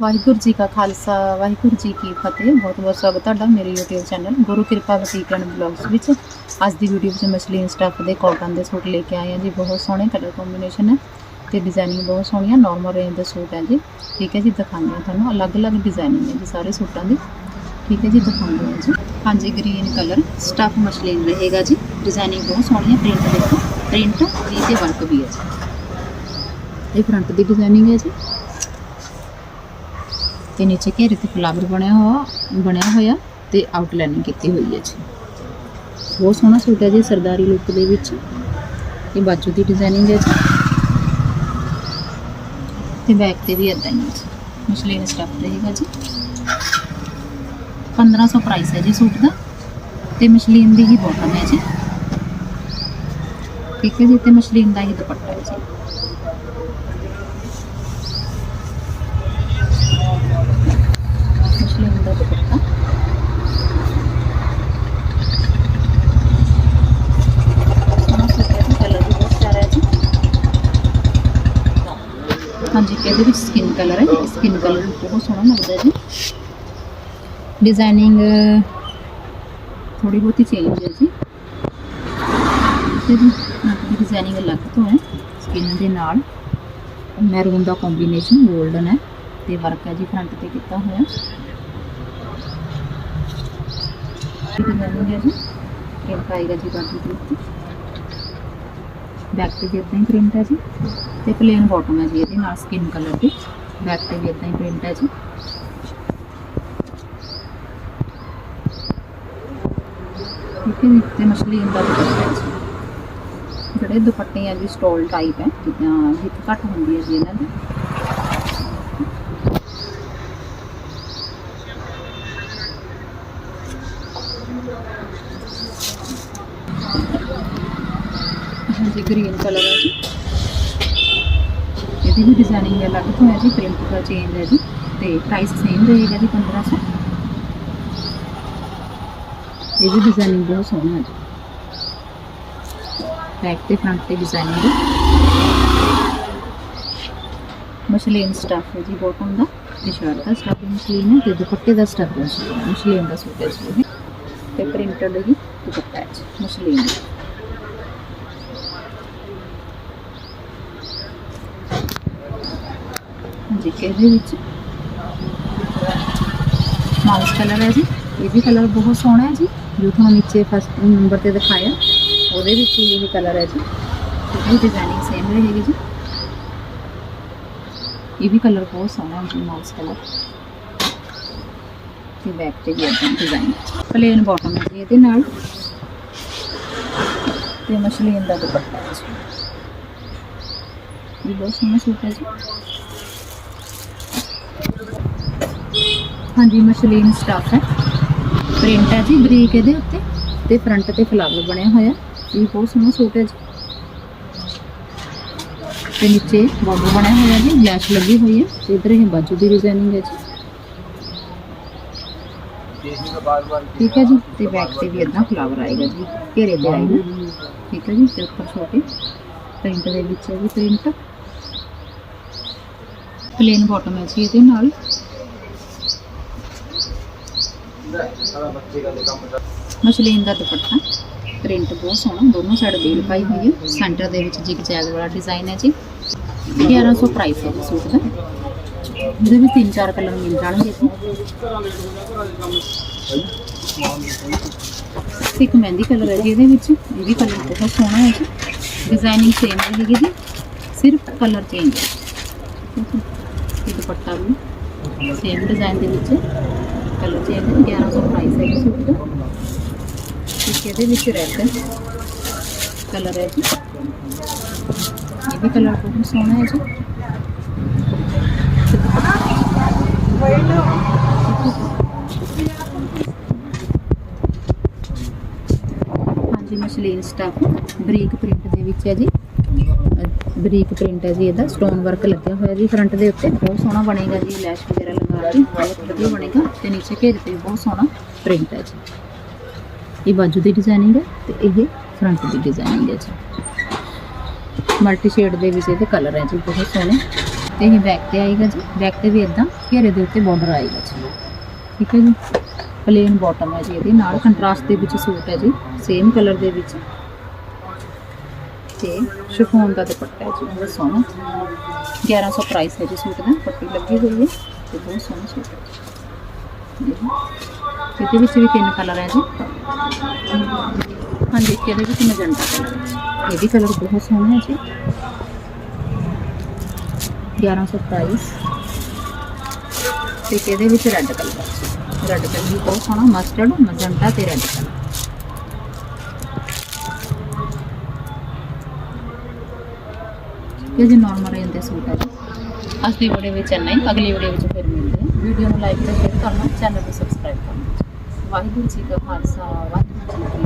ਵਾਹਿਗੁਰੂ ਜੀ ਕਾ ਖਾਲਸਾ, ਵਾਹਿਗੁਰੂ ਜੀ ਕੀ ਫਤਿਹ। ਬਹੁਤ ਬਹੁਤ ਸਵਾਗਤ ਤੁਹਾਡਾ ਮੇਰੇ YouTube ਚੈਨਲ ਗੁਰੂ ਕਿਰਪਾ ਬੁਟੀਕ ਐਂਡ ਬਲੌਗਸ ਵਿੱਚ। ਅੱਜ ਦੀ ਵੀਡੀਓ ਵਿੱਚ ਮਸ਼ਲੀਨ ਸਟੱਫ ਦੇ ਕਾਟਨ ਦੇ ਸੂਟ ਲੈ ਕੇ ਆਏ ਹਾਂ ਜੀ। ਬਹੁਤ ਸੋਹਣੇ ਕਲਰ ਕੰਬੀਨੇਸ਼ਨ ਹੈ ਤੇ ਡਿਜ਼ਾਈਨਿੰਗ ਬਹੁਤ ਸੋਹਣੀ ਹੈ। ਨਾਰਮਲ ਰੇਂਜ ਦੇ ਸੂਟ ਹੈ ਜੀ। ਠੀਕ ਹੈ ਜੀ, ਦਿਖਾਉਂਦੇ ਹਾਂ ਤੁਹਾਨੂੰ। ਅਲੱਗ-ਅਲੱਗ ਡਿਜ਼ਾਈਨਿੰਗ ਹੈ ਜੀ ਸਾਰੇ ਸੂਟਾਂ ਦੀ। ਠੀਕ ਹੈ ਜੀ, ਦਿਖਾਉਂਦੇ ਹਾਂ ਜੀ। ਹਾਂਜੀ ਗ੍ਰੀਨ ਕਲਰ ਸਟੱਫ ਮਸ਼ਲੀਨ ਰਹੇਗਾ ਜੀ। ਡਿਜ਼ਾਈਨਿੰਗ ਬਹੁਤ ਸੋਹਣੀ ਹੈ। ਪ੍ਰਿੰਟ ਦੇਖੋ। ਪ੍ਰਿੰਟ ਵੀ ਤੇ ਵਰਕ ਵੀ ਹੈ ਜੀ। ਇਹ ਫਰੰਟ ਦੀ ਡਿਜ਼ਾਈਨਿੰਗ ਹੈ ਜੀ। ਤੇ ਨੀਚੇ ਘੇਰੇ ਤੇ ਫਲਾਵਰ ਬਣਿਆ ਹੋਇਆ ਬਣਿਆ ਹੋਇਆ ਤੇ ਆਊਟਲਾਈਨਿੰਗ ਕੀਤੀ ਹੋਈ ਹੈ ਜੀ। ਬਹੁਤ ਸੋਹਣਾ ਸੂਟ ਹੈ ਜੀ ਸਰਦਾਰੀ ਲੁੱਕ ਦੇ ਵਿੱਚ। ਇਹ ਬਾਜੂ ਦੀ ਡਿਜ਼ਾਈਨਿੰਗ ਹੈ ਜੀ। ਤੇ ਬੈਕ ਤੇ ਵੀ ਇਦਾਂ ਹੀ ਹੈ ਜੀ। ਮਸਲੀਨ ਸਟੱਫ ਰਹੇਗਾ ਜੀ। 1500 ਪ੍ਰਾਈਸ ਹੈ ਜੀ ਸੂਟ ਦਾ। ਤੇ ਮਸਲੀਨ ਦੀ ਹੀ ਬੋਟਮ ਹੈ ਜੀ। ਠੀਕ ਹੈ ਜੀ, ਤੇ ਮਸਲੀਨ ਦਾ ਹੀ ਦੁਪੱਟਾ ਹੈ ਜੀ ਮਸਲੀਨ ਦਾ ਦੁਪੱਟਾ ਸੋਹਣਾ ਸੂਟ ਹੈ ਜੀ ਕਲਰ ਵੀ ਬਹੁਤ ਪਿਆਰਾ ਹੈ ਜੀ ਹਾਂਜੀ, ਇਹਦੇ ਵਿੱਚ ਸਕਿਨ ਕਲਰ ਹੈ ਸਕਿਨ ਕਲਰ ਬਹੁਤ ਸੋਹਣਾ ਲੱਗਦਾ ਜੀ। ਡਿਜ਼ਾਈਨਿੰਗ ਥੋੜੀ ਬਹੁਤੀ ਚੇਂਜ ਹੈ ਜੀ। ਇਹਦੀ ਡਿਜ਼ਾਈਨਿੰਗ ਅਲੱਗ ਤੋਂ ਹੈ ਸਕਿਨ ਦੇ ਨਾਲ। ਮੈਰੂਨ ਦਾ ਕੰਬੀਨੇਸ਼ਨ 골ਡਨ ਹੈ, ਤੇ ਵਰਕ ਹੈ ਜੀ ਫਰੰਟ ਤੇ ਕੀਤਾ ਹੋਇਆ। ਡਿਜ਼ਾਈਨਿੰਗ ਹੈ ਜੀ ਪ੍ਰਿੰਟ ਆਏਗਾ ਜੀ ਬਾਕੀ ਦੇ ਉੱਤੇ ਬੈਕ ਤੇ ਵੀ ਇਦਾਂ ਹੀ ਪ੍ਰਿੰਟ ਹੈ ਜੀ ਤੇ ਪਲੇਨ ਬਾਟਮ ਹੈ ਜੀ ਇਹਦੇ ਨਾਲ ਸਕਿਨ ਕਲਰ ਦੀ ਬੈਕ ਤੇ ਵੀ ਇਦਾਂ ਹੀ ਪ੍ਰਿੰਟ ਹੈ ਜੀ ਠੀਕ ਹੈ ਜੀ ਤੇ ਮਛਲੀ ਦਾ ਦੁਪੱਟਾ ਹੈ ਜੀ ਜਿਹੜੇ ਦੁਪੱਟੇ ਆ ਜੀ ਸਟੋਲ ਟਾਈਪ ਹੈ ਜਿੱਦਾਂ ਹਿੱਪ ਘੱਟ ਹੁੰਦੀ ਹੈ ਜੀ ਇਹਨਾਂ ਦੀ ਹਾਂਜੀ ਗ੍ਰੀਨ ਕਲਰ ਹੈ ਜੀ। ਇਹਦੀ ਵੀ ਡਿਜ਼ਾਈਨਿੰਗ ਅਲੱਗ ਤੋਂ ਹੈ ਜੀ ਪ੍ਰਿੰਟ ਦਾ ਚੇਂਜ ਹੈ ਜੀ। ਤੇ ਪ੍ਰਾਈਸ ਸੇਮ ਰਹੇਗਾ ਜੀ 1500 ਇਹ ਵੀ ਡਿਜ਼ਾਈਨਿੰਗ ਬਹੁਤ ਸੋਹਣੀ ਹੈ ਜੀ। ਬੈਕ ਤੇ ਫਰੰਟ ਤੇ ਡਿਜ਼ਾਈਨਿੰਗ ਹੈ। ਮਸ਼ਲੀਨ ਸਟੱਫ ਹੈ ਜੀ ਬੋਟਮ ਦਾ। ਤੇ ਸ਼ਰਟ ਦਾ ਸਟੱਫ ਮਸ਼ਲੀਨ ਹੈ ਤੇ ਦੁਪੱਟੇ ਦਾ ਸਟੱਫ ਹੈ। ਮਸ਼ਲੀਨ ਦਾ ਸੂਟ ਹੈ ਜੀ ਇਹ। ਤੇ ਪ੍ਰਿੰਟਡ ਹੀ ਦੁਪੱਟਾ ਹੈ ਮਸ਼ਲੀਨ ਦਾ। ਹਾਂਜੀ ਇਹਦੇ ਵਿੱਚ ਮਾਊਸ ਕਲਰ ਹੈ ਜੀ ਇਹ ਵੀ ਕਲਰ ਬਹੁਤ ਸੋਹਣਾ ਹੈ ਜੀ ਜੋ ਤੁਹਾਨੂੰ ਨੀਚੇ ਫਸਟ ਨੰਬਰ ਤੇ ਦਿਖਾਇਆ ਉਹਦੇ ਵਿੱਚ ਹੀ ਇਹ ਕਲਰ ਹੈ ਜੀ ਇਹ ਵੀ ਡਿਜ਼ਾਈਨਿੰਗ ਸੇਮ ਰਹੇਗੀ ਜੀ ਇਹ ਵੀ ਕਲਰ ਬਹੁਤ ਸੋਹਣਾ ਹੈ ਜੀ ਮਾਊਸ ਕਲਰ ਤੇ ਬੈਕ ਤੇ ਵੀ ਇਦਾਂ ਡਿਜ਼ਾਈਨ ਪਲੇਨ ਬਾਟਮ ਹੈ ਜੀ ਇਹਦੇ ਨਾਲ ਤੇ ਮਛਲੀਨ ਦਾ ਦੁਪੱਟਾ ਹੈ ਜੀ ਇਹ ਬਹੁਤ ਸੋਹਣਾ ਸੂਟ ਹੈ ਜੀ ਹਾਂਜੀ, ਮਸ਼ਲੀਨ ਸਟਾਫ ਹੈ। ਪ੍ਰਿੰਟ ਹੈ ਜੀ, ਬਰੀਕ ਇਹਦੇ ਉੱਤੇ ਤੇ ਫਰੰਟ ਤੇ ਫਲਾਵਰ ਬਣਿਆ ਹੋਇਆ। ਇਹ ਬਹੁਤ ਸੋਹਣਾ ਸੂਟ ਹੈ ਜੀ। ਤੇ ਨੀਚੇ ਬਾਰਡਰ ਬਣਿਆ ਹੋਇਆ ਜੀ ਲੈਸ਼ ਲੱਗੀ ਹੋਈ ਹੈ ਤੇ ਇਧਰ ਇਹ ਬਾਜੂ ਦੀ ਡਿਜ਼ਾਈਨਿੰਗ ਹੈ ਜੀ। ਠੀਕ ਹੈ ਜੀ, ਤੇ ਬੈਕ ਤੇ ਵੀ ਇਦਾਂ ਫਲਾਵਰ ਆਏਗਾ ਜੀ, ਘੇਰੇ ਤੇ ਆਏਗਾ। ਠੀਕ ਹੈ ਜੀ, ਤੇ ਉੱਪਰ ਛੋਟੇ ਪ੍ਰਿੰਟ ਦੇ ਵਿੱਚ ਹੈ ਜੀ ਪ੍ਰਿੰਟ ਪਲੇਨ ਬਾਟਮ ਹੈ ਜੀ ਇਹਦੇ ਨਾਲ। ਮਸ਼ਲੀਨ ਦਾ ਦੁਪੱਟਾ। ਪ੍ਰਿੰਟ ਬਹੁਤ ਸੋਹਣਾ, ਦੋਨੋਂ ਸਾਈਡ ਬੇਲ ਪਾਈ ਹੋਈ ਹੈ। ਸੈਂਟਰ ਦੇ ਵਿੱਚ ਜਿਗ ਜੈਗ ਵਾਲਾ ਡਿਜ਼ਾਈਨ ਹੈ ਜੀ। 1100 ਪ੍ਰਾਈਸ ਹੈ ਸੂਟ ਦਾ ਇਹਦੇ ਵਿੱਚ ਤਿੰਨ ਚਾਰ ਕਲਰ ਮਿਲ ਜਾਣਗੇ ਜੀ ਇੱਕ ਮਹਿੰਦੀ ਕਲਰ ਹੈ ਜੀ ਇਹਦੇ ਵਿੱਚ। ਇਹ ਵੀ ਕਲਰ ਬਹੁਤ ਸੋਹਣਾ ਹੈ ਜੀ। ਡਿਜ਼ਾਈਨਿੰਗ ਸੇਮ ਰਹੇਗੀ ਜੀ। ਸਿਰਫ ਕਲਰ ਚੇਂਜ ਹੈ ਹੈ। ਇਹ ਦੁਪੱਟਾ ਵੀ। ਸੇਮ ਡਿਜ਼ਾਈਨ ਦੇ ਵਿੱਚ। ਕਲਰ ਚੇਂਜ ਹੈ 1100 ਪ੍ਰਾਈਸ ਹੈ ਜੀ ਸੂਟ। ਠੀਕ ਹੈ, ਇਹਦੇ ਵਿੱਚ ਰੈੱਡ ਕਲਰ ਹੈ ਜੀ। ਇਹ ਵੀ ਕਲਰ ਬਹੁਤ ਸੋਹਣਾ ਹੈ ਜੀ। ਹਾਂਜੀ ਮਸ਼ਲੀਨ ਸਟੱਫ ਬਰੀਕ ਪ੍ਰਿੰਟ ਦੇ ਵਿੱਚ ਹੈ ਜੀ। ਬਰੀਕ ਪ੍ਰਿੰਟ ਹੈ ਜੀ ਇਹਦਾ ਸਟੋਨ ਵਰਕ ਲੱਗਿਆ ਹੋਇਆ ਜੀ ਫਰੰਟ ਦੇ ਉੱਤੇ, ਬਹੁਤ ਸੋਹਣਾ ਬਣੇਗਾ ਜੀ ਲੈਸ਼ ਵਗੈਰਾ ਲਗਾ ਕੇ, ਬਹੁਤ ਵਧੀਆ ਬਣੇਗਾ ਤੇ ਨੀਚੇ ਘੇਰੇ ਤੇ ਵੀ ਬਹੁਤ ਸੋਹਣਾ ਪ੍ਰਿੰਟ ਹੈ ਜੀ। ਇਹ ਬਾਜੂ ਦੀ ਡਿਜ਼ਾਈਨਿੰਗ ਹੈ ਤੇ ਇਹ ਫਰੰਟ ਦੀ ਡਿਜ਼ਾਈਨਿੰਗ ਹੈ ਜੀ। ਮਲਟੀ ਸ਼ੇਡ ਦੇ ਵਿੱਚ ਇਹਦੇ ਕਲਰ ਹੈ ਜੀ, ਬਹੁਤ ਸੋਹਣੇ। ਤੇ ਇਹ ਬੈਕ ਤੇ ਆਏਗਾ ਜੀ ਬੈਕ ਤੇ ਵੀ ਇਦਾਂ ਘੇਰੇ ਦੇ ਉੱਤੇ ਬਾਰਡਰ ਆਏਗਾ ਜੀ। ਠੀਕ ਹੈ ਜੀ? ਪਲੇਨ ਬਾਟਮ ਹੈ ਜੀ ਇਹਦੇ, ਨਾਲ ਕੰਟਰਾਸਟ ਦੇ ਵਿੱਚ ਸੂਟ ਹੈ ਜੀ ਸੇਮ ਕਲਰ ਦੇ ਵਿੱਚ। ਤੇ ਸ਼ਿਫੋਨ ਦਾ ਦੁਪੱਟਾ ਹੈ ਜੀ, ਬਹੁਤ ਸੋਹਣਾ। 1100 ਪ੍ਰਾਈਸ ਹੈ ਜੀ ਸੂਟ ਦਾ, ਪੱਟੀ ਲੱਗੀ ਹੋਈ ਹੈ ਤੇ ਬਹੁਤ ਸੋਹਣਾ ਸੂਟ ਹੈ ਇਹਦੇ ਵਿੱਚ ਵੀ ਤਿੰਨ ਕਲਰ ਹੈ ਜੀ। ਹਾਂਜੀ, ਇਹਦੇ ਵਿੱਚ ਮੈਜੈਂਟਾ ਕਲਰ ਜੀ। ਇਹ ਵੀ ਕਲਰ ਬਹੁਤ ਸੋਹਣਾ ਹੈ ਜੀ। 1100 ਪ੍ਰਾਈਸ ਤੇ ਇੱਕ ਇਹਦੇ ਵਿੱਚ ਰੈੱਡ ਕਲਰ ਹੈ ਰੈੱਡ ਕਲਰ ਵੀ ਬਹੁਤ ਸੋਹਣਾ ਮਸਟਰਡ ਮੈਜੈਂਟਾ ਤੇ ਰੈੱਡ ਕਲਰ ਇਹ ਜੀ ਨਾਰਮਲ ਰੇਂਜ ਦੇ ਸੂਟ ਹੈ ਅੱਜ ਦੀ ਵੀਡੀਓ ਵਿੱਚ ਇੰਨਾ ਹੀ, ਅਗਲੀ ਵੀਡੀਓ ਵਿੱਚ ਫਿਰ ਮਿਲਦੇ ਹਾਂ। ਵੀਡੀਓ ਨੂੰ ਲਾਈਕ ਤੇ ਸ਼ੇਅਰ ਕਰਨਾ ਚੈਨਲ ਨੂੰ ਸਬਸਕ੍ਰਾਈਬ ਕਰਨਾ। ਵਾਹਿਗੁਰੂ ਜੀ ਕਾ ਖਾਲਸਾ, ਵਾਹਿਗੁਰੂ ਜੀ ਕੀ